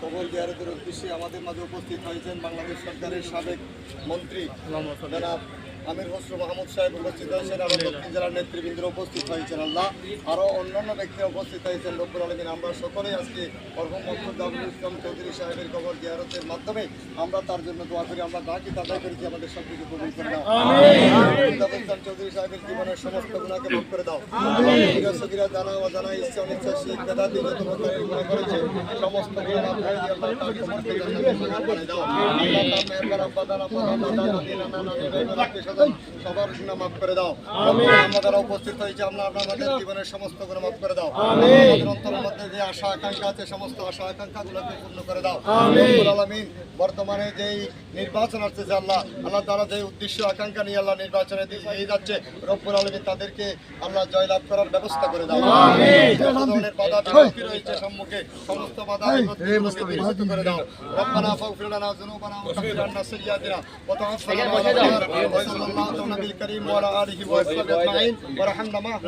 কবর জিয়ারতের উদ্দেশ্যে আমাদের মাঝে উপস্থিত হয়েছেন বাংলাদেশ সরকারের সাবেক মন্ত্রী জনাব আমির খসরু মাহমুদ সাহেব উপস্থিত হয়েছেন আরও দক্ষিণ জেলার নেতৃবৃন্দ উপস্থিত হয়েছেন। আল্লাহ আরও অন্যান্য ব্যক্তি উপস্থিত হয়েছেন। রব্বুল আলমিন, আমরা সকলেই আজকে মরহুম মোহাম্মদ ইসলাম চৌধুরী সাহেবের কবর জিয়ারতের মাধ্যমে আমরা তার জন্য দোয়া করি। আমরা বাকি তাদের করেছি আমাদের সব কিছু করে দাও চৌধুরী সাহেবের জীবনের সমস্ত গুণাকে ভোগ করে দাও। সগিরা জানা অজানা ইচ্ছা অনিচ্ছা শিখ বেদাতি যত প্রকারের গুণা করেছে সমস্ত গুণা দিয়ে সবার গুণা মাফ করে দাও। আমরা যারা উপস্থিত হয়েছে আমরা আমাদের জীবনের সমস্ত গুণা মাফ করে দাও। আমাদের যে আশা আকাঙ্ক্ষা আছে সমস্ত আশা আকাঙ্ক্ষা গুলোকে পূর্ণ করে দাও। আলামিন বর্তমানে যেই নির্বাচন আসতেছে আল্লাহ আল্লাহ তারা যে উদ্দেশ্য আকাঙ্ক্ষা নিয়ে আল্লাহ নির্বাচনে দিয়ে যাচ্ছে রব্বুল আলমী তাদেরকে আল্লাহ জয়লাভ করার ব্যবস্থা করে দাও। ধরনের বাধা বিপত্তি রয়েছে সম্মুখে সমস্ত বাধা বিপত্তিগুলোকে করে দাও। রব্বানা ফাগফির যুনুবানা ওয়া কাফির আন্না সাইয়্যাতিনা। ওয়া তাওয়াফানা মা'আল আবরার ওয়া সাল্লাল্লাহু আলা নবিল কারীম ওয়া আলা আলিহি ওয়া সাহবিহি আজমাইন। ওয়া রাহমনা মা'হুম